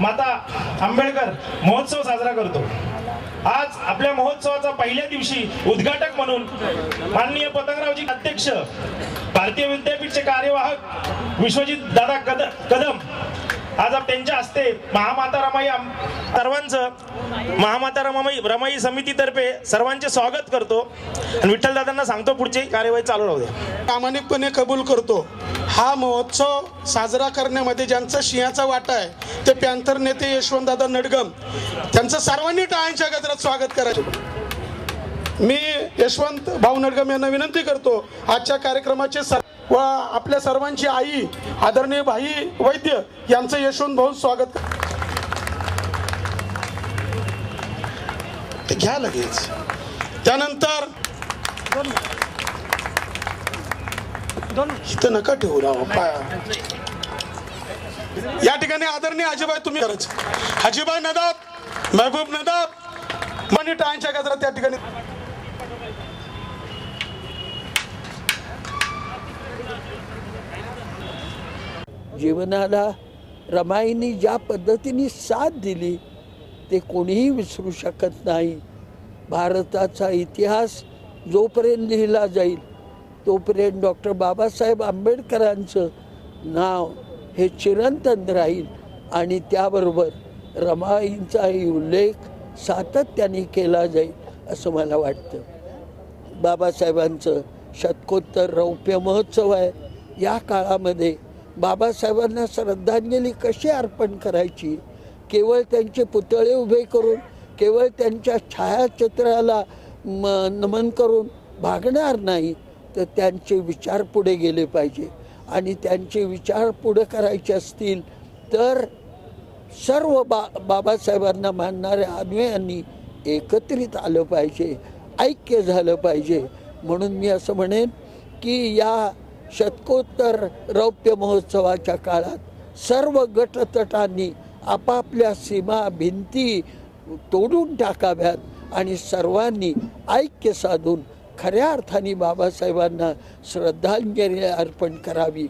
माता आंबेडकर महोत्सव साजरा करतो. आज आपल्या महोत्सवाचा पहिल्या दिवशी उद्घाटक म्हणून माननीय पतंगरावजी अध्यक्ष भारतीय विद्यापीठचे कार्यवाहक विश्वजित दादा कदम आज त्यांच्या हस्ते महामाता रमाई सर्वांचं महामाता रमाई रमाई समितीतर्फे सर्वांचे स्वागत करतो. आणि विठ्ठलदादांना सांगतो पुढची कार्यवाही चालू राहू द्या. प्रामाणिकपणे कबूल करतो. हा महोत्सव साजरा करण्यामध्ये ज्यांचा सिंहाचा वाटा आहे ते पॅन्थर नेते यशवंतदादा नडगम त्यांचं सर्वांनी टाळ्यांच्या गजरात स्वागत करायचं. मी यशवंत भाऊ नडगम यांना विनंती करतो आजच्या कार्यक्रमाचे सर व आपल्या सर्वांची आई आदरणीय भाई वैद्य यांचं यशवंत भाऊ स्वागत ते घ्या लगेच. त्यानंतर इथं नका ठेवू राव या ठिकाणी आदरणीय अजिबाई तुम्ही खरंच. अजिबाई नदाब महबूब नदाब मनी टाळ्यांच्या गजरात त्या ठिकाणी जीवनाला रमाईनी ज्या पद्धतीने साथ दिली ते कोणीही विसरू शकत नाही. भारताचा इतिहास जोपर्यंत लिहिला जाईल तोपर्यंत डॉक्टर बाबासाहेब आंबेडकरांचं नाव हे चिरंतन राहील आणि त्याबरोबर रमाईंचाही उल्लेख सातत्याने केला जाईल असं मला वाटतं. बाबासाहेबांचं शतकोत्तर रौप्य महोत्सव आहे. या काळामध्ये बाबासाहेबांना श्रद्धांजली कशी अर्पण करायची? केवळ त्यांचे पुतळे उभे करून केवळ त्यांच्या छायाचित्राला म नमन करून भागणार नाही तर त्यांचे विचार पुढे गेले पाहिजे. आणि त्यांचे विचार पुढे करायचे असतील तर सर्व बा बाबासाहेबांना मानणाऱ्या अन्वयांनी एकत्रित आलं पाहिजे ऐक्य झालं पाहिजे. म्हणून मी असं म्हणेन की या शतकोत्तर रौप्य महोत्सवाच्या काळात सर्व गटतटांनी आपापल्या सीमा भिंती तोडून टाकाव्यात आणि सर्वांनी ऐक्य साधून खऱ्या अर्थाने बाबासाहेबांना श्रद्धांजली अर्पण करावी.